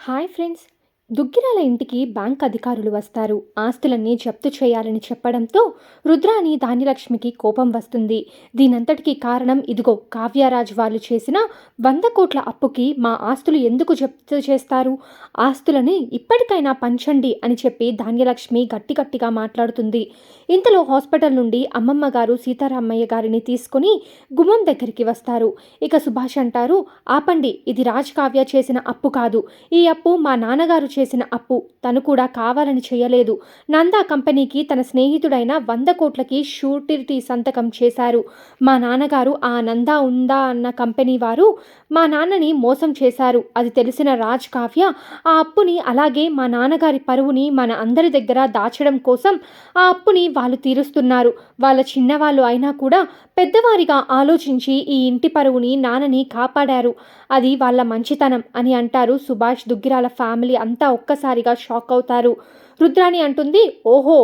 Hi friends Duggirala ఇంటికి bank అధికారులు వస్తారు. ఆస్తులన్నీ జప్తు చేయాలని చెప్పడంతో రుద్రాని ధాన్యలక్ష్మికి కోపం వస్తుంది. దీనంతటికీ కారణం ఇదిగో కావ్యరాజ్ వాళ్ళు చేసిన వంద కోట్ల అప్పుకి మా ఆస్తులు ఎందుకు జప్తు చేస్తారు? ఆస్తులని ఇప్పటికైనా పంచండి అని చెప్పి ధాన్యలక్ష్మి గట్టి గట్టిగా మాట్లాడుతుంది. ఇంతలో హాస్పిటల్ నుండి అమ్మమ్మ గారు సీతారామయ్య గారిని తీసుకుని గుమ్మం దగ్గరికి వస్తారు. ఇక సుభాష్ అంటారు ఆపండి ఇది రాజ్ కావ్య చేసిన అప్పు కాదు. ఈ అప్పు మా నాన్నగారు చేసిన అప్పు తను కూడా కావాలని చేయలేదు. నందా కంపెనీకి తన స్నేహితుడైన వంద కోట్లకి షూరిటీ సంతకం చేశారు. మా నాన్నగారు ఆ నందా ఉందా అన్న కంపెనీ వారు మా నాన్నని మోసం చేశారు. అది తెలిసిన రాజ్ కావ్య ఆ అప్పుని అలాగే మా నాన్నగారి పరువుని మన అందరి దగ్గర దాచడం కోసం ఆ అప్పుని వాళ్ళు తీరుస్తున్నారు. వాళ్ళ చిన్నవాళ్ళు అయినా కూడా పెద్దవారిగా ఆలోచించి ఈ ఇంటి పరువుని నాన్నని కాపాడారు. అది వాళ్ళ మంచితనం అని అంటారు సుభాష్ దుగ్గిరాల ఫ్యామిలీ అంతా ఒక్కసారిగా షాక్ అవుతారు. రుద్రాణి అంటుంది ఓహో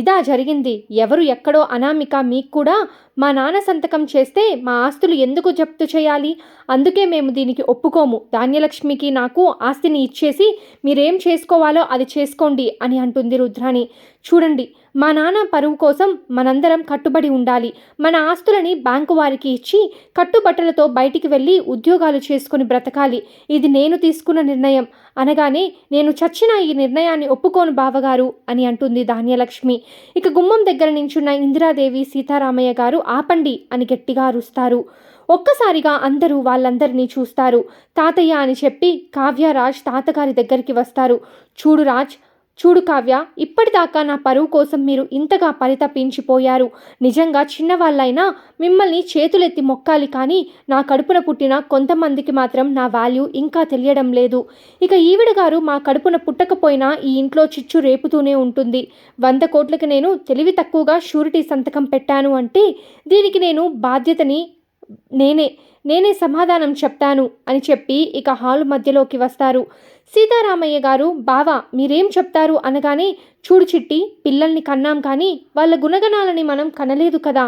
ఇదా జరిగింది. ఎవరు ఎక్కడో అనామిక మీకు కూడా మా నాన్న సంతకం చేస్తే మా ఆస్తులు ఎందుకు జప్తు చేయాలి? అందుకే మేము దీనికి ఒప్పుకోము. ధాన్యలక్ష్మికి నాకు ఆస్తిని ఇచ్చేసి మీరేం చేసుకోవాలో అది చేసుకోండి అని అంటుంది రుద్రాణి. చూడండి మా నాన్న పరువు కోసం మనందరం కట్టుబడి ఉండాలి. మన ఆస్తులని బ్యాంకు వారికి ఇచ్చి కట్టుబట్టలతో బయటికి వెళ్ళి ఉద్యోగాలు చేసుకుని బ్రతకాలి. ఇది నేను తీసుకున్న నిర్ణయం. అనగానే నేను చచ్చిన ఈ నిర్ణయాన్ని ఒప్పుకోను బావగారు అని అంటుంది ధాన్యలక్ష్మి. ఇక గుమ్మం దగ్గర నించున్న ఇందిరాదేవి సీతారామయ్య గారు ఆపండి అని గట్టిగా అరుస్తారు. ఒక్కసారిగా అందరూ వాళ్ళందరినీ చూస్తారు. తాతయ్య అని చెప్పి కావ్యరాజ్ తాతగారి దగ్గరికి వస్తారు. చూడు రాజ్ చూడు కావ్య ఇప్పటిదాకా నా పరువు కోసం మీరు ఇంతగా పరితపించిపోయారు. నిజంగా చిన్నవాళ్ళైనా మిమ్మల్ని చేతులెత్తి మొక్కాలి కానీ నా కడుపున పుట్టిన కొంతమందికి మాత్రం నా వాల్యూ ఇంకా తెలియడం లేదు. ఇక ఈవిడ గారు మా కడుపున పుట్టకపోయినా ఈ ఇంట్లో చిచ్చు రేపుతూనే ఉంటుంది. వంద కోట్లకి నేను తెలివి తక్కువగా షూరిటీ సంతకం పెట్టాను అంటే దీనికి నేను బాధ్యతని నేనే నేనే సమాధానం చెప్తాను అని చెప్పి ఇక హాలు మధ్యలోకి వస్తారు. సీతారామయ్య గారు బావా మీరేం చెప్తారు? అనగానే చూడు చిట్టి పిల్లల్ని కన్నాం కానీ వాళ్ళ గుణగణాలని మనం కనలేదు కదా.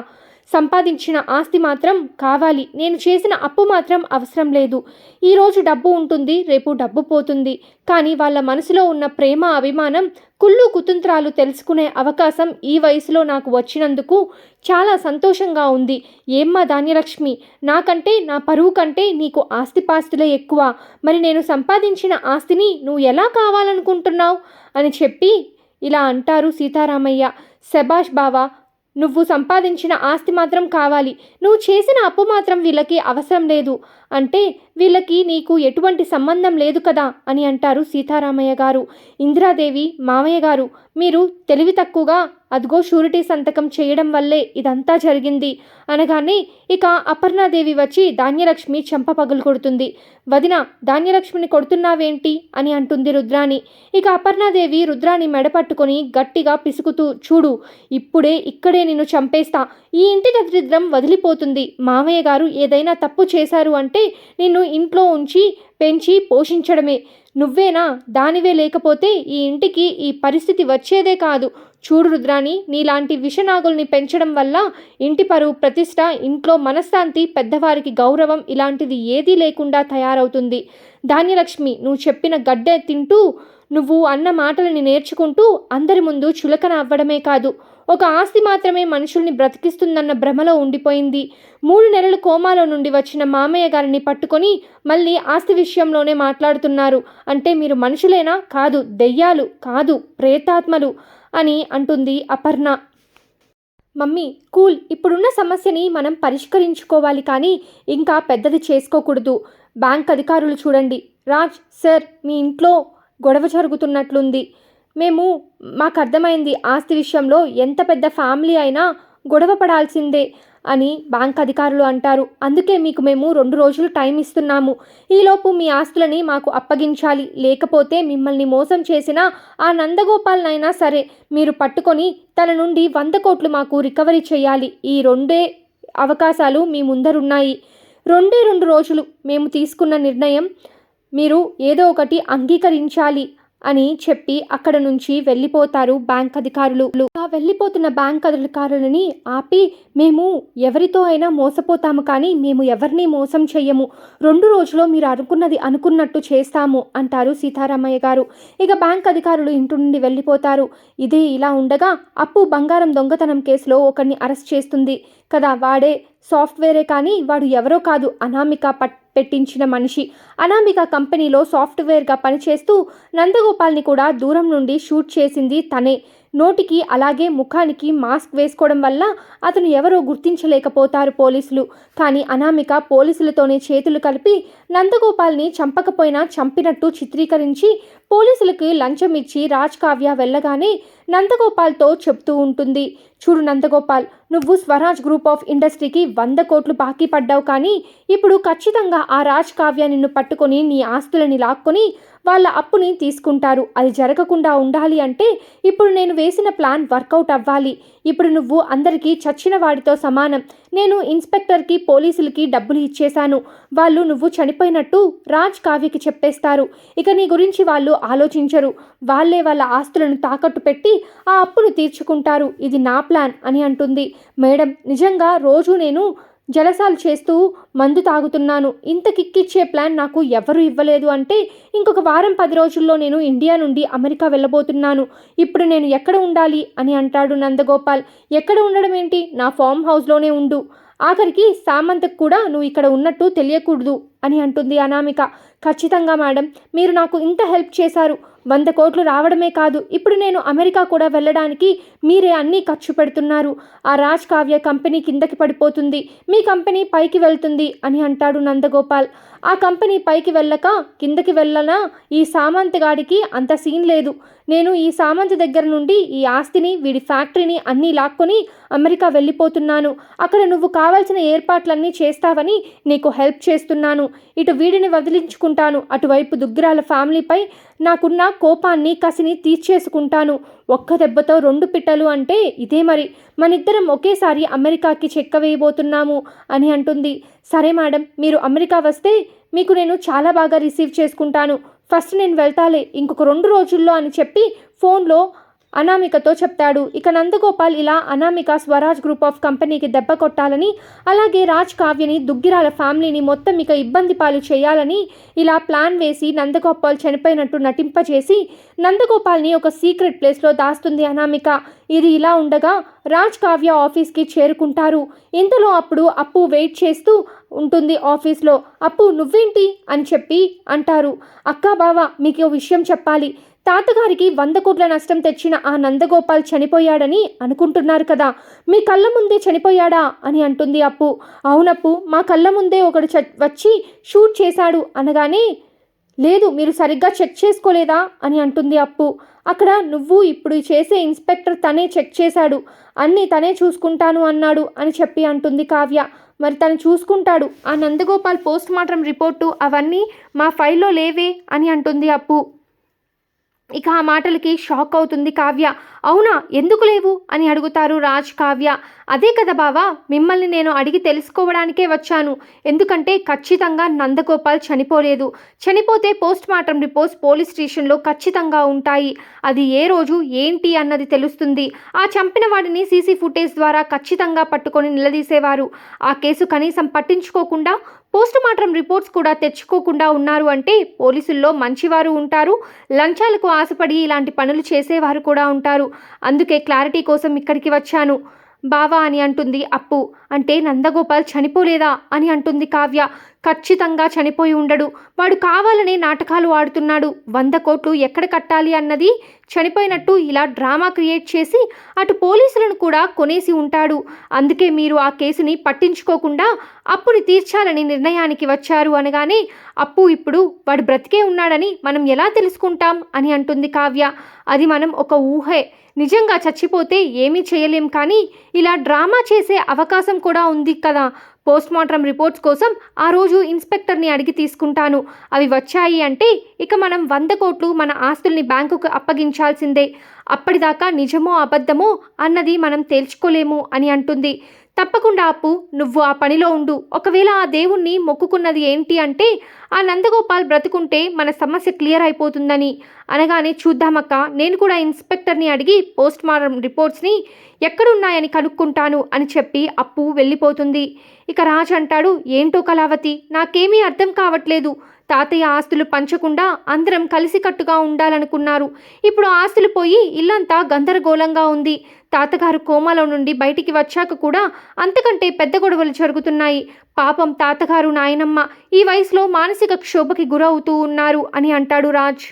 సంపాదించిన ఆస్తి మాత్రం కావాలి. నేను చేసిన అప్పు మాత్రం అవసరం లేదు. ఈరోజు డబ్బు ఉంటుంది రేపు డబ్బు పోతుంది. కానీ వాళ్ళ మనసులో ఉన్న ప్రేమ అభిమానం కుళ్ళు కుతంత్రాలు తెలుసుకునే అవకాశం ఈ వయసులో నాకు వచ్చినందుకు చాలా సంతోషంగా ఉంది. ఏమ్మా ధాన్యలక్ష్మి నాకంటే నా పరువు కంటే నీకు ఆస్తిపాస్తులే ఎక్కువ. మరి నేను సంపాదించిన ఆస్తిని నువ్వు ఎలా కావాలనుకుంటున్నావు? అని చెప్పి ఇలా అంటారు సీతారామయ్య. శబాష్ బావా నువ్వు సంపాదించిన ఆస్తి మాత్రం కావాలి. నువ్వు చేసిన అప్పు మాత్రం వీళ్ళకి అవసరం లేదు. అంటే వీళ్ళకి నీకు ఎటువంటి సంబంధం లేదు కదా అని అంటారు సీతారామయ్య గారు. ఇందిరాదేవి మామయ్య గారు మీరు తెలివి తక్కువగా అదిగో షూరిటీ సంతకం చేయడం వల్లే ఇదంతా జరిగింది. అనగానే ఇక అపర్ణాదేవి వచ్చి ధాన్యలక్ష్మి చెంప పగులు కొడుతుంది. వదిన ధాన్యలక్ష్మిని కొడుతున్నావేంటి? అని అంటుంది రుద్రాణి. ఇక అపర్ణాదేవి రుద్రాణి మెడపట్టుకొని గట్టిగా పిసుకుతూ చూడు ఇప్పుడే ఇక్కడే నిన్ను చంపేస్తా. ఈ ఇంటి దరిద్రం వదిలిపోతుంది. మామయ్య గారు ఏదైనా తప్పు చేశారు అంటే నిన్ను ఇంట్లో ఉంచి పెంచి పోషించడమే. నువ్వేనా? దానివే లేకపోతే ఈ ఇంటికి ఈ పరిస్థితి వచ్చేదే కాదు. చూడు రుద్రాని నీలాంటి విషనాగుల్ని పెంచడం వల్ల ఇంటి పరువు ప్రతిష్ట ఇంట్లో మనశ్శాంతి పెద్దవారికి గౌరవం ఇలాంటిది ఏదీ లేకుండా తయారవుతుంది. ధాన్యలక్ష్మి నువ్వు చెప్పిన గడ్డ తింటూ నువ్వు అన్న మాటలని నేర్చుకుంటూ అందరి ముందు చులకన అవ్వడమే కాదు. ఒక ఆస్తి మాత్రమే మనుషుల్ని బ్రతికిస్తుందన్న భ్రమలో ఉండిపోయింది. మూడు నెలలు కోమాలో నుండి వచ్చిన మామయ్య గారిని పట్టుకొని మళ్ళీ ఆస్తి విషయంలోనే మాట్లాడుతున్నారు. అంటే మీరు మనుషులేనా? కాదు దెయ్యాలు కాదు ప్రేతాత్మలు అని అంటుంది అపర్ణ. Mummy cool. ఇప్పుడున్న సమస్యని మనం పరిష్కరించుకోవాలి కానీ ఇంకా పెద్దది చేసుకోకూడదు. బ్యాంక్ అధికారులు చూడండి. రాజ్ సార్ మీ ఇంట్లో గొడవ జరుగుతున్నట్లుంది. మేము మాకు అర్థమైంది ఆస్తి విషయంలో ఎంత పెద్ద ఫ్యామిలీ అయినా గొడవ పడాల్సిందే అని బ్యాంక్ అధికారులు అంటారు. అందుకే మీకు మేము రెండు రోజులు టైం ఇస్తున్నాము. ఈలోపు మీ ఆస్తులని మాకు అప్పగించాలి. లేకపోతే మిమ్మల్ని మోసం చేసిన ఆ నందగోపాల్నైనా సరే మీరు పట్టుకొని తన నుండి వంద కోట్లు మాకు రికవరీ చేయాలి. ఈ రెండే అవకాశాలు మీ ముందరున్నాయి. రెండే రెండు రోజులు మేము తీసుకున్న నిర్ణయం మీరు ఏదో ఒకటి అంగీకరించాలి. అని చెప్పి అక్కడ నుంచి వెళ్ళిపోతారు బ్యాంక్ అధికారులు. ఆ వెళ్ళిపోతున్న బ్యాంక్ అధికారులని ఆపి మేము ఎవరితో అయినా మోసపోతాము కానీ మేము ఎవరిని మోసం చెయ్యము. రెండు రోజుల్లో మీరు అనుకున్నది అనుకున్నట్టు చేస్తాము అంటారు సీతారామయ్య గారు. ఇక బ్యాంక్ అధికారులు ఇంటి నుండి వెళ్ళిపోతారు. ఇదే ఇలా ఉండగా అప్పు బంగారం దొంగతనం కేసులో ఒకరిని అరెస్ట్ చేస్తుంది. కదా వాడే సాఫ్ట్వేరే కానీ వాడు ఎవరో కాదు. అనామిక పట్ పెట్టించిన మనిషి. అనామిక కంపెనీలో సాఫ్ట్వేర్గా పనిచేస్తూ నందగోపాల్ని కూడా దూరం నుండి షూట్ చేసింది తనే. నోటికి అలాగే ముఖానికి మాస్క్ వేసుకోవడం వల్ల అతను ఎవరో గుర్తించలేకపోతారు పోలీసులు. కానీ అనామిక పోలీసులతోనే చేతులు కలిపి నందగోపాల్ని చంపకపోయినా చంపినట్టు చిత్రీకరించి పోలీసులకి లంచం ఇచ్చి రాజ్ కావ్య వెళ్ళగానే నందగోపాల్తో చెప్తూ ఉంటుంది. చూడు నందగోపాల్ నువ్వు స్వరాజ్ గ్రూప్ ఆఫ్ ఇండస్ట్రీకి వంద కోట్లు బాకీ పడ్డావు కానీ ఇప్పుడు ఖచ్చితంగా ఆ రాజ్ కావ్య నిన్ను పట్టుకొని నీ ఆస్తులని లాక్కొని వాళ్ళ అప్పుని తీసుకుంటారు. అది జరగకుండా ఉండాలి అంటే ఇప్పుడు నేను వేసిన ప్లాన్ వర్కౌట్ అవ్వాలి. ఇప్పుడు నువ్వు అందరికీ చచ్చిన వాడితో సమానం. నేను ఇన్స్పెక్టర్కి పోలీసులకి డబ్బులు ఇచ్చేశాను. వాళ్ళు నువ్వు చనిపోయినట్టు రాజ్ కావ్యకి చెప్పేస్తారు. ఇక నీ గురించి వాళ్ళు ఆలోచించరు. వాళ్ళే వాళ్ళ ఆస్తులను తాకట్టు పెట్టి ఆ అప్పును తీర్చుకుంటారు. ఇది నా ప్లాన్ అని అంటుంది. మేడం నిజంగా రోజు నేను జలసాలు చేస్తూ మందు తాగుతున్నాను. ఇంత కిక్కిచ్చే ప్లాన్ నాకు ఎవరు ఇవ్వలేదు అంటే ఇంకొక వారం పది రోజుల్లో నేను ఇండియా నుండి అమెరికా వెళ్ళబోతున్నాను. ఇప్పుడు నేను ఎక్కడ ఉండాలి అని అంటాడు నందగోపాల్. ఎక్కడ ఉండడం ఏంటి? నా ఫామ్ హౌస్లోనే ఉండు. ఆఖరికి సామంతకు కూడా నువ్వు ఇక్కడ ఉన్నట్టు తెలియకూడదు అని అంటుంది అనామిక. ఖచ్చితంగా మేడం మీరు నాకు ఇంత హెల్ప్ చేశారు. వంద కోట్లు రావడమే కాదు ఇప్పుడు నేను అమెరికా కూడా వెళ్ళడానికి మీరే అన్నీ ఖర్చు పెడుతున్నారు. ఆ రాజ్ కావ్య కంపెనీ కిందకి పడిపోతుంది మీ కంపెనీ పైకి వెళ్తుంది అని అంటాడు నందగోపాల్. ఆ కంపెనీ పైకి వెళ్ళక కిందకి వెళ్ళనా? ఈ సామంత్ గాడికి అంత సీన్ లేదు. నేను ఈ సామంత్ దగ్గర నుండి ఈ ఆస్తిని వీడి ఫ్యాక్టరీని అన్నీ లాక్కొని అమెరికా వెళ్ళిపోతున్నాను. అక్కడ నువ్వు కావాల్సిన ఏర్పాట్లన్నీ చేస్తావని నీకు హెల్ప్ చేస్తున్నాను. ఇటు వీడిని వదిలించుకుంటాను. అటువైపు దుగ్గిరాల ఫ్యామిలీపై నాకున్న కోపాన్ని కసిని తీర్చేసుకుంటాను. ఒక్క దెబ్బతో రెండు పిట్టలు అంటే ఇదే మరి. మనిద్దరం ఒకేసారి అమెరికాకి చెక్క వేయబోతున్నాము అని అంటుంది. సరే మేడం మీరు అమెరికా వస్తే మీకు నేను చాలా బాగా రిసీవ్ చేసుకుంటాను. ఫస్ట్ నేను వెళ్తాలే ఇంకొక రెండు రోజుల్లో అని చెప్పి ఫోన్లో అనామికతో చెప్తాడు. ఇక నందగోపాల్ ఇలా అనామిక స్వరాజ్ గ్రూప్ ఆఫ్ కంపెనీకి దెబ్బ కొట్టాలని అలాగే రాజ్ కావ్యని దుగ్గిరాల ఫ్యామిలీని మొత్తం ఇక ఇబ్బంది పాలు చేయాలని ఇలా ప్లాన్ వేసి నందగోపాల్ చనిపోయినట్టు నటింపచేసి నందగోపాల్ని ఒక సీక్రెట్ ప్లేస్లో దాస్తుంది అనామిక. ఇది ఇలా ఉండగా రాజ్ కావ్య ఆఫీస్కి చేరుకుంటారు. ఇంతలో అప్పుడు అప్పు వెయిట్ చేస్తూ ఉంటుంది ఆఫీస్లో. అప్పు నువ్వేంటి? అని చెప్పి అంటారు. అక్కా బావ మీకు విషయం చెప్పాలి. తాతగారికి వంద కోట్ల నష్టం తెచ్చిన ఆ నందగోపాల్ చనిపోయాడని అనుకుంటున్నారు కదా. మీ కళ్ళ ముందే చనిపోయాడా? అని అంటుంది అప్పు. అవునప్పు మా కళ్ళ ముందే ఒకడు చ వచ్చి షూట్ చేశాడు అనగానే లేదు మీరు సరిగ్గా చెక్ చేసుకోలేదా? అని అంటుంది అప్పు. అక్కడ నువ్వు ఇప్పుడు చేసే ఇన్స్పెక్టర్ తనే చెక్ చేశాడు. అన్నీ తనే చూసుకుంటాను అన్నాడు అని చెప్పి అంటుంది కావ్య. మరి తను చూసుకుంటాడు. ఆ నందగోపాల్ పోస్ట్ మార్టం రిపోర్టు అవన్నీ మా ఫైల్లో లేవే అని అంటుంది అప్పు. ఇక ఆ మాటలకి షాక్ అవుతుంది కావ్య. అవునా? ఎందుకు లేవు? అని అడుగుతారు రాజ్ కావ్య. అదే కదా బావా మిమ్మల్ని నేను అడిగి తెలుసుకోవడానికే వచ్చాను. ఎందుకంటే ఖచ్చితంగా నందగోపాల్ చనిపోలేదు. చనిపోతే పోస్ట్ మార్టం రిపోర్ట్స్ పోలీస్ స్టేషన్లో ఖచ్చితంగా ఉంటాయి. అది ఏ రోజు ఏంటి అన్నది తెలుస్తుంది. ఆ చంపిన వాడిని సీసీ ఫుటేజ్ ద్వారా ఖచ్చితంగా పట్టుకొని నిలదీసేవారు. ఆ కేసు కనీసం పట్టించుకోకుండా పోస్టుమార్టం రిపోర్ట్స్ కూడా తెచ్చుకోకుండా ఉన్నారు అంటే పోలీసుల్లో మంచివారు ఉంటారు లంచాలకు ఆశపడి ఇలాంటి పనులు చేసేవారు కూడా ఉంటారు. అందుకే క్లారిటీ కోసం ఇక్కడికి వచ్చాను. బావా అని అంటుంది అప్పు. అంటే నందగోపాల్ చనిపోలేదా? అని అంటుంది కావ్య. ఖచ్చితంగా చనిపోయి ఉండడు. వాడు కావాలనే నాటకాలు ఆడుతున్నాడు. వంద కోట్లు ఎక్కడ కట్టాలి అన్నది చనిపోయినట్టు ఇలా డ్రామా క్రియేట్ చేసి అటు పోలీసులను కూడా కొనేసి ఉంటాడు. అందుకే మీరు ఆ కేసుని పట్టించుకోకుండా అప్పుని తీర్చాలని నిర్ణయానికి వచ్చారు అనగానే అప్పు ఇప్పుడు వాడు బ్రతికే ఉన్నాడని మనం ఎలా తెలుసుకుంటాం అని అంటుంది కావ్య. అది మనం ఒక ఊహే. నిజంగా చచ్చిపోతే ఏమీ చేయలేం కానీ ఇలా డ్రామా చేసే అవకాశం కూడా ఉంది కదా. పోస్ట్మార్టం రిపోర్ట్స్ కోసం ఆ రోజు ఇన్స్పెక్టర్ని అడిగి తీసుకుంటాను. అవి వచ్చాయి అంటే ఇక మనం వంద కోట్లు మన ఆస్తుల్ని బ్యాంకుకు అప్పగించాల్సిందే. అప్పటిదాకా నిజమో అబద్ధమో అన్నది మనం తేల్చుకోలేము అని అంటుంది. తప్పకుండా అప్పు నువ్వు ఆ పనిలో ఉండు. ఒకవేళ ఆ దేవుణ్ణి మొక్కుకున్నది ఏంటి అంటే ఆ నందగోపాల్ బ్రతుకుంటే మన సమస్య క్లియర్ అయిపోతుందని. అనగానే చూద్దామక్క నేను కూడా ఇన్స్పెక్టర్ని అడిగి పోస్ట్ మార్టం రిపోర్ట్స్ని ఎక్కడున్నాయని కనుక్కుంటాను అని చెప్పి అప్పు వెళ్ళిపోతుంది. ఇక రాజ్ అంటాడు ఏంటో కళావతి నాకేమీ అర్థం కావట్లేదు. తాతయ్య ఆస్తులు పంచకుండా అందరం కలిసికట్టుగా ఉండాలనుకున్నారు. ఇప్పుడు ఆస్తులు పోయి ఇల్లంతా గందరగోళంగా ఉంది. తాతగారు కోమాలో నుండి బయటికి వచ్చాక కూడా అంతకంటే పెద్ద గొడవలు జరుగుతున్నాయి. పాపం తాతగారు నాయనమ్మ ఈ వయసులో మానసిక క్షోభకి గురవుతూ ఉన్నారు అని అంటాడు రాజ్.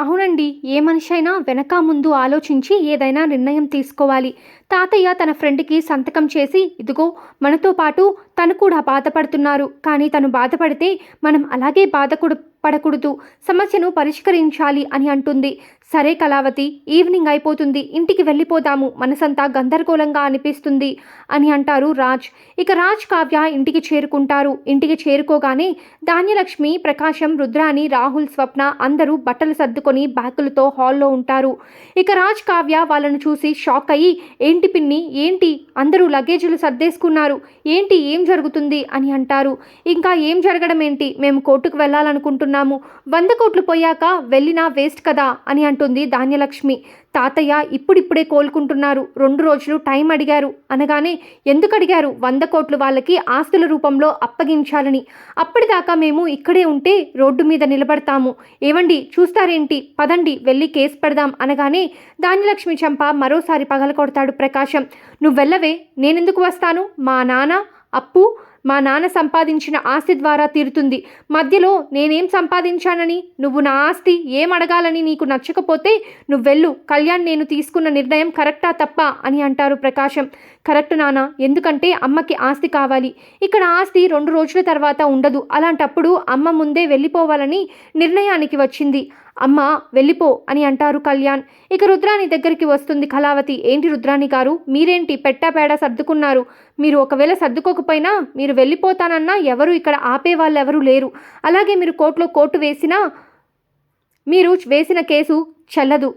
అవునండి ఏ మనిషి అయినా వెనక ముందు ఆలోచించి ఏదైనా నిర్ణయం తీసుకోవాలి. తాతయ్య తన ఫ్రెండ్కి సంతకం చేసి ఇదిగో మనతో పాటు తను కూడా బాధపడుతున్నారు. కానీ తను బాధపడితే మనం అలాగే బాధకుడు పడకూడదు. సమస్యను పరిష్కరించాలి అని అంటుంది. సరే కళావతి ఈవినింగ్ అయిపోతుంది. ఇంటికి వెళ్ళిపోదాము. మనసంతా గందరగోళంగా అనిపిస్తుంది అని అంటారు రాజ్. ఇక రాజ్ కావ్య ఇంటికి చేరుకుంటారు. ఇంటికి చేరుకోగానే ధాన్యలక్ష్మి ప్రకాశం రుద్రాని రాహుల్ స్వప్న అందరూ బట్టలు సర్దుకొని బ్యాగులతో హాల్లో ఉంటారు. ఇక రాజ్ కావ్య వాళ్ళను చూసి షాక్ అయ్యి ఏంటి పిన్ని? ఏంటి? అందరూ లగేజీలు సర్దేసుకున్నారు. ఏంటి? ఏం జరుగుతుంది? అని అంటారు. ఇంకా ఏం జరగడం ఏంటి మేము కోర్టుకు వెళ్ళాలనుకుంటున్నాము. వంద కోట్లు పోయాక వెళ్ళినా వేస్ట్ కదా అని అంటుంది ధాన్యలక్ష్మి. తాతయ్య ఇప్పుడిప్పుడే కోలుకుంటున్నారు. రెండు రోజులు టైం అడిగారు. అనగానే ఎందుకు అడిగారు? వంద కోట్లు వాళ్ళకి ఆస్తుల రూపంలో అప్పగించాలని. అప్పటిదాకా మేము ఇక్కడే ఉంటే రోడ్డు మీద నిలబడతాము. ఏవండి? చూస్తారేంటి? పదండి వెళ్ళి కేసు పెడదాం అనగానే ధాన్యలక్ష్మి చంప మరోసారి పగలకొడతాడు ప్రకాశం. నువ్వు వెళ్ళవే నేనెందుకు వస్తాను? మా నాన్న అప్పు మా నాన్న సంపాదించిన ఆస్తి ద్వారా తీరుతుంది. మధ్యలో నేనేం సంపాదించానని? నువ్వు నా ఆస్తి ఏం అడగాలని నీకు నచ్చకపోతే నువ్వు వెళ్ళు. కళ్యాణ్ నేను తీసుకున్న నిర్ణయం కరెక్టా తప్ప? అని అంటారు ప్రకాశం. కరెక్ట్ నాన్న ఎందుకంటే అమ్మకి ఆస్తి కావాలి. ఇక్కడ ఆస్తి రెండు రోజుల తర్వాత ఉండదు. అలాంటప్పుడు అమ్మ ముందే వెళ్ళిపోవాలని నిర్ణయానికి వచ్చింది. అమ్మ వెళ్ళిపో అని అంటారు కళ్యాణ్. ఇక రుద్రాని దగ్గరికి వస్తుంది కళావతి. ఏంటి రుద్రాని గారు? మీరేంటి పెట్టాపేడ సర్దుకున్నారు? మీరు ఒకవేళ సర్దుకోకపోయినా మీరు వెళ్ళిపోతానన్నా ఎవరు ఇక్కడ ఆపే వాళ్ళు ఎవరు లేరు. అలాగే మీరు కోర్టులో కోర్టు వేసినా మీరు వేసిన కేసు చెల్లదు.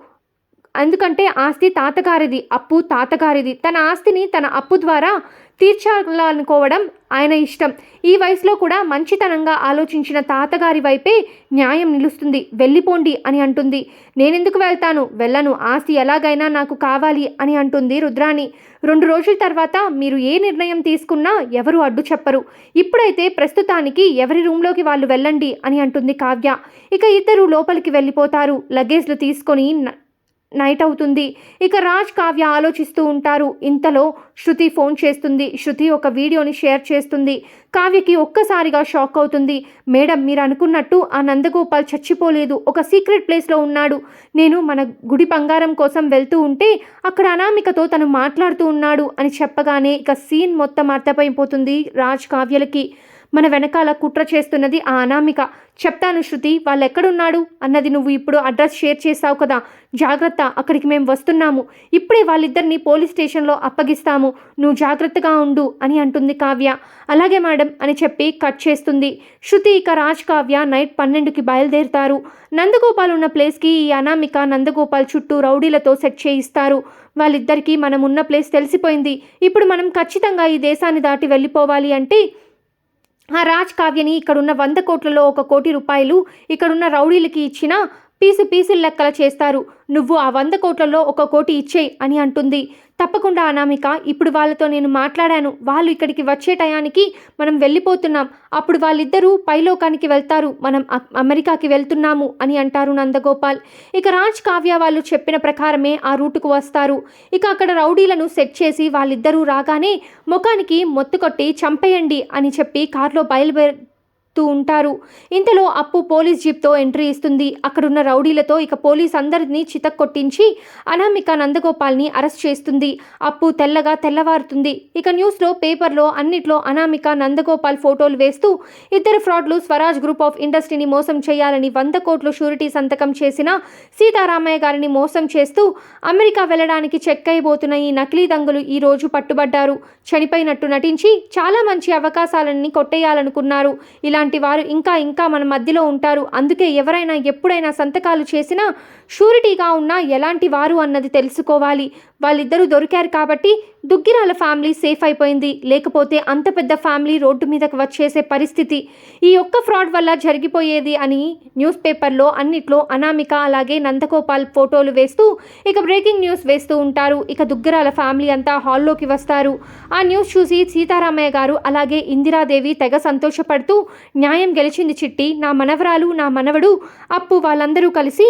ఎందుకంటే ఆస్తి తాతగారిది అప్పు తాతగారిది. తన ఆస్తిని తన అప్పు ద్వారా తీర్చాలనుకోవడం ఆయన ఇష్టం. ఈ వయసులో కూడా మంచితనంగా ఆలోచించిన తాతగారి వైపే న్యాయం నిలుస్తుంది. వెళ్ళిపోండి అని అంటుంది. నేనెందుకు వెళ్తాను? వెళ్ళను. ఆస్తి ఎలాగైనా నాకు కావాలి అని అంటుంది రుద్రాణి. రెండు రోజుల తర్వాత మీరు ఏ నిర్ణయం తీసుకున్నా ఎవరు అడ్డు చెప్పరు. ఇప్పుడైతే ప్రస్తుతానికి ఎవరి రూమ్లోకి వాళ్ళు వెళ్ళండి అని అంటుంది కావ్య. ఇక ఇద్దరు లోపలికి వెళ్ళిపోతారు. లగేజ్లు తీసుకొని నైట్ అవుతుంది. ఇక రాజ్ కావ్య ఆలోచిస్తూ ఉంటారు. ఇంతలో శృతి ఫోన్ చేస్తుంది. శృతి ఒక వీడియోని షేర్ చేస్తుంది. కావ్యకి ఒక్కసారిగా షాక్ అవుతుంది. మేడం మీరు అనుకున్నట్టు ఆ నందగోపాల్ చచ్చిపోలేదు. ఒక సీక్రెట్ ప్లేస్లో ఉన్నాడు. నేను మన గుడి బంగారం కోసం వెళ్తూ ఉంటే అక్కడ అనామికతో తను మాట్లాడుతూ ఉన్నాడు అని చెప్పగానే ఇక సీన్ మొత్తం అర్థమైపోతుంది రాజ్ కావ్యలకి. మన వెనకాల కుట్ర చేస్తున్నది ఆ అనామిక. చెప్తాను శృతి వాళ్ళు ఎక్కడున్నాడు అన్నది నువ్వు ఇప్పుడు అడ్రస్ షేర్ చేసావు కదా. జాగ్రత్త అక్కడికి మేము వస్తున్నాము. ఇప్పుడే వాళ్ళిద్దరిని పోలీస్ స్టేషన్లో అప్పగిస్తాము. నువ్వు జాగ్రత్తగా ఉండు అని అంటుంది కావ్య. అలాగే మేడం అని చెప్పి కట్ చేస్తుంది. శృతి ఇక రాజ్ కావ్య నైట్ పన్నెండుకి బయలుదేరుతారు. నందగోపాల్ ఉన్న ప్లేస్కి ఈ అనామిక నందగోపాల్ చుట్టూ రౌడీలతో సెట్ చేయిస్తారు. వాళ్ళిద్దరికీ మనం ఉన్న ప్లేస్ తెలిసిపోయింది. ఇప్పుడు మనం ఖచ్చితంగా ఈ దేశాన్ని దాటి వెళ్ళిపోవాలి అంటే ఆ రాజ్ కావ్యని ఇక్కడున్న వంద కోట్లలో ఒక కోటి రూపాయలు ఇక్కడున్న రౌడీలకి ఇచ్చిన పీసు పీసులు లెక్కల చేస్తారు. నువ్వు ఆ వంద కోట్లలో ఒక కోటి ఇచ్చేయి అని అంటుంది. తప్పకుండా అనామిక ఇప్పుడు వాళ్ళతో నేను మాట్లాడాను. వాళ్ళు ఇక్కడికి వచ్చే టయానికి మనం వెళ్ళిపోతున్నాం. అప్పుడు వాళ్ళిద్దరూ పైలోకానికి వెళ్తారు. మనం అమెరికాకి వెళ్తున్నాము అని అంటారు నందగోపాల్. ఇక రాజ్ కావ్య వాళ్ళు చెప్పిన ప్రకారమే ఆ రూటుకు వస్తారు. ఇక అక్కడ రౌడీలను సెట్ చేసి వాళ్ళిద్దరూ రాగానే ముఖానికి మొత్తు కొట్టి చంపేయండి అని చెప్పి కారులో బయలుదేరి తూ ఉంటారు. ఇంతలో అప్పు పోలీస్ జీప్తో ఎంట్రీ ఇస్తుంది. అక్కడున్న రౌడీలతో ఇక పోలీస్ అందరినీ చితక్కొట్టించి అనామిక నందగోపాల్ని అరెస్ట్ చేస్తుంది. అప్పు తెల్లగా తెల్లవారుతుంది. ఇక న్యూస్లో పేపర్లో అన్నిట్లో అనామిక నందగోపాల్ ఫోటోలు వేస్తూ ఇద్దరు ఫ్రాడ్లు స్వరాజ్ గ్రూప్ ఆఫ్ ఇండస్ట్రీని మోసం చేయాలని వంద కోట్లు షూరిటీ సంతకం చేసిన సీతారామయ్య గారిని మోసం చేస్తూ అమెరికా వెళ్ళడానికి చెక్ అయిపోతున్న ఈ నకిలీ దంగులు ఈ రోజు పట్టుబడ్డారు. చనిపోయినట్టు నటించి చాలా మంచి అవకాశాలన్నీ కొట్టేయాలనుకున్నారు. ఇలా ఇలాంటి వారు ఇంకా ఇంకా మన మధ్యలో ఉంటారు. అందుకే ఎవరైనా ఎప్పుడైనా సంతకాలు చేసినా షూరిటీగా ఉన్నా ఎలాంటి వారు అన్నది తెలుసుకోవాలి. వాళ్ళిద్దరూ దొరికారు కాబట్టి దుగ్గిరాల ఫ్యామిలీ సేఫ్ అయిపోయింది. లేకపోతే అంత పెద్ద ఫ్యామిలీ రోడ్డు మీదకి వచ్చేసే పరిస్థితి. ఈ ఒక్క ఫ్రాడ్ వల్ల జరిగిపోయేది అని న్యూస్ పేపర్లో అన్నిట్లో అనామిక అలాగే నందగోపాల్ ఫోటోలు వేస్తూ ఇక బ్రేకింగ్ న్యూస్ వేస్తూ ఉంటారు. ఇక దుగ్గరాల ఫ్యామిలీ అంతా హాల్లోకి వస్తారు. ఆ న్యూస్ చూసి సీతారామయ్య గారు అలాగే ఇందిరాదేవి తెగ సంతోషపడుతూ న్యాయం గెలిచింది చిట్టి నా మనవరాలు నా మనవడు అప్పు వాళ్ళందరూ కలిసి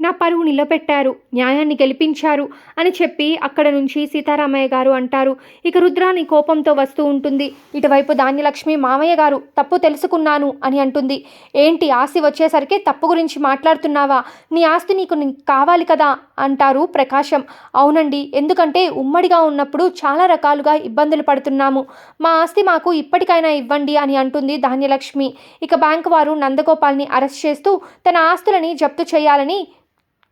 నా పరువు నిలబెట్టారు న్యాయాన్ని గెలిపించారు అని చెప్పి అక్కడ నుంచి సీతారామయ్య గారు అంటారు. ఇక రుద్రాని కోపంతో వస్తూ ఉంటుంది. ఇటువైపు ధాన్యలక్ష్మి మామయ్య గారు తప్పు తెలుసుకున్నాను అని అంటుంది. ఏంటి ఆస్తి వచ్చేసరికి తప్పు గురించి మాట్లాడుతున్నావా? నీ ఆస్తి నీకు కావాలి కదా? అంటారు ప్రకాశం. అవునండి ఎందుకంటే ఉమ్మడిగా ఉన్నప్పుడు చాలా రకాలుగా ఇబ్బందులు పడుతున్నాము. మా ఆస్తి మాకు ఇప్పటికైనా ఇవ్వండి అని అంటుంది ధాన్యలక్ష్మి. ఇక బ్యాంకు వారు నందగోపాల్ని అరెస్ట్ చేస్తూ తన ఆస్తులని జప్తు చేయాలని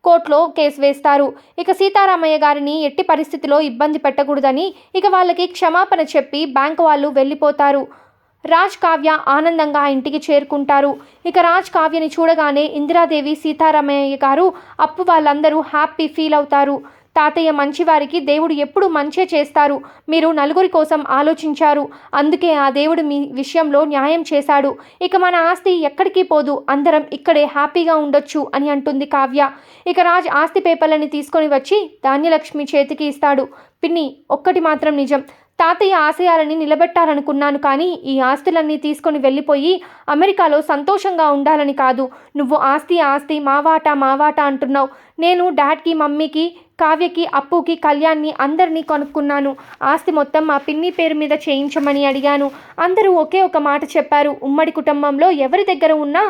కోర్టులో కేసు వేస్తారు. ఇక సీతారామయ్య గారిని ఎట్టి పరిస్థితిలో ఇబ్బంది పెట్టకూడదని ఇక వాళ్ళకి క్షమాపణ చెప్పి బ్యాంకు వాళ్ళు వెళ్ళిపోతారు. రాజ్ కావ్య ఆనందంగా ఇంటికి చేరుకుంటారు. ఇక రాజ్ కావ్యని చూడగానే ఇందిరాదేవి సీతారామయ్య గారు అప్పు వాళ్ళందరూ హ్యాపీ ఫీల్ అవుతారు. తాతయ్య మంచివారికి దేవుడు ఎప్పుడు మంచే చేస్తారు. మీరు నలుగురి కోసం ఆలోచించారు. అందుకే ఆ దేవుడు మీ విషయంలో న్యాయం చేశాడు. ఇక మన ఆస్తి ఎక్కడికి పోదు. అందరం ఇక్కడే హ్యాపీగా ఉండొచ్చు అని అంటుంది కావ్య. ఇక రాజ్ ఆస్తి పేపర్లని తీసుకొని వచ్చి ధాన్యలక్ష్మి చేతికి ఇస్తాడు. పిన్ని ఒక్కటి మాత్రం నిజం. తాతయ్య ఆశయాలని నిలబెట్టాలనుకున్నాను కానీ ఈ ఆస్తులన్నీ తీసుకొని వెళ్ళిపోయి అమెరికాలో సంతోషంగా ఉండాలని కాదు. నువ్వు ఆస్తి ఆస్తి మావాట మావాట అంటున్నావు. నేను డాడ్కి మమ్మీకి కావ్యకి అప్పుకి కళ్యాణ్ని అందరినీ కొనుక్కున్నాను. ఆస్తి మొత్తం మా పిన్ని పేరు మీద చేయించమని అడిగాను. అందరూ ఒకే ఒక మాట చెప్పారు. ఉమ్మడి కుటుంబంలో ఎవరి దగ్గర ఉన్నా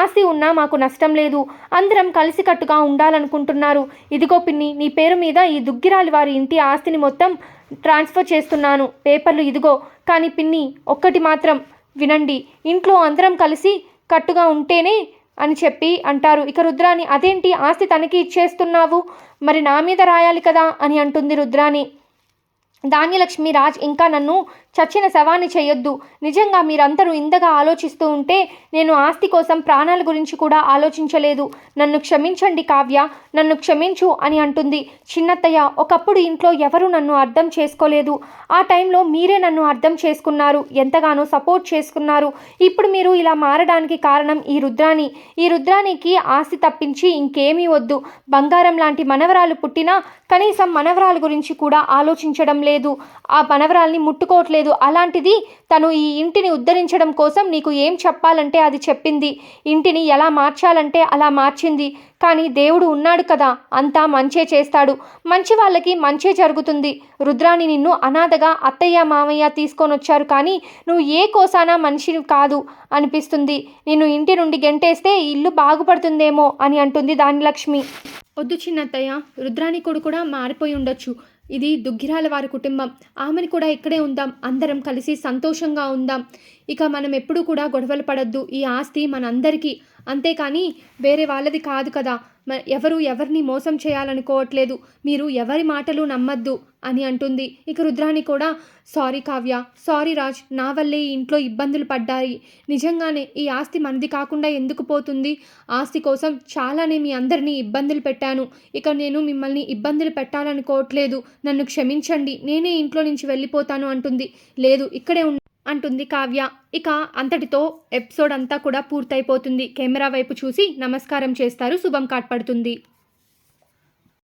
ఆస్తి ఉన్నా మాకు నష్టం లేదు. అందరం కలిసికట్టుగా ఉండాలనుకుంటున్నారు. ఇదిగో పిన్ని నీ పేరు మీద ఈ దుగ్గిరాలి వారి ఇంటి ఆస్తిని మొత్తం ట్రాన్స్ఫర్ చేస్తున్నాను. పేపర్లు ఇదిగో. కానీ పిన్ని ఒక్కటి మాత్రం వినండి. ఇంట్లో అందరం కలిసి కట్టుగా ఉంటేనే అని చెప్పి అంటారు. ఇక రుద్రాని అదేంటి ఆస్తి తనకి ఇచ్చేస్తున్నావు? మరి నా మీద రాయాలి కదా? అని అంటుంది రుద్రాని ధాన్యలక్ష్మి రాజ్ ఇంకా నన్ను చచ్చిన శవాన్ని చేయొద్దు. నిజంగా మీరందరూ ఇంతగా ఆలోచిస్తూ ఉంటే నేను ఆస్తి కోసం ప్రాణాల గురించి కూడా ఆలోచించలేదు. నన్ను క్షమించండి కావ్య నన్ను క్షమించు అని అంటుంది. చిన్నత్తయ్య ఒకప్పుడు ఇంట్లో ఎవరు నన్ను అర్థం చేసుకోలేదు. ఆ టైంలో మీరే నన్ను అర్థం చేసుకున్నారు. ఎంతగానో సపోర్ట్ చేసుకున్నారు. ఇప్పుడు మీరు ఇలా మారడానికి కారణం ఈ రుద్రాణి. ఈ రుద్రానికి ఆస్తి తప్పించి ఇంకేమీ వద్దు. బంగారం లాంటి మనవరాలు పుట్టినా కనీసం మనవరాల గురించి కూడా ఆలోచించడం లేదు. ఆ మనవరాల్ని ముట్టుకోవట్లేదు. అలాంటిది తను ఈ ఇంటిని ఉద్ధరించడం కోసం నీకు ఏం చెప్పాలంటే అది చెప్పింది. ఇంటిని ఎలా మార్చాలంటే అలా మార్చింది. కానీ దేవుడు ఉన్నాడు కదా అంతా మంచే చేస్తాడు. మంచి వాళ్ళకి మంచే జరుగుతుంది. రుద్రాని నిన్ను అనాథగా అత్తయ్య మామయ్య తీసుకొని వచ్చారు కానీ నువ్వు ఏ కోసానా మనిషిని కాదు అనిపిస్తుంది. నిన్ను ఇంటి నుండి గెంటేస్తే ఇల్లు బాగుపడుతుందేమో అని అంటుంది దానిలక్ష్మి వద్దు చిన్నత్తయ్య రుద్రాని కొడు కూడా మారిపోయి ఉండొచ్చు. ఇది దుగ్గిరాల వారి కుటుంబం. ఆమెను కూడా ఇక్కడే ఉందాం. అందరం కలిసి సంతోషంగా ఉందాం. ఇక మనం ఎప్పుడూ కూడా గొడవలు పడద్దు. ఈ ఆస్తి మనందరికీ. అంతేకాని వేరే వాళ్ళది కాదు కదా. మ ఎవరు ఎవరిని మోసం చేయాలనుకోవట్లేదు. మీరు ఎవరి మాటలు నమ్మద్దు అని అంటుంది. ఇక రుద్రాని కూడా సారీ కావ్య సారీ రాజ్ నా వల్లే ఈ ఇంట్లో ఇబ్బందులు పడ్డాయి. నిజంగానే ఈ ఆస్తి మనది కాకుండా ఎందుకు పోతుంది? ఆస్తి కోసం చాలానే మీ అందరినీ ఇబ్బందులు పెట్టాను. ఇక నేను మిమ్మల్ని ఇబ్బందులు పెట్టాలనుకోవట్లేదు. నన్ను క్షమించండి. నేనే ఇంట్లో నుంచి వెళ్ళిపోతాను అంటుంది. లేదు ఇక్కడే ఉం అంటుంది కావ్య. ఇక అంతటితో ఎపిసోడ్ అంతా కూడా పూర్తయిపోతుంది. కెమెరా వైపు చూసి నమస్కారం చేస్తారు. శుభం కాట్పడుతుంది.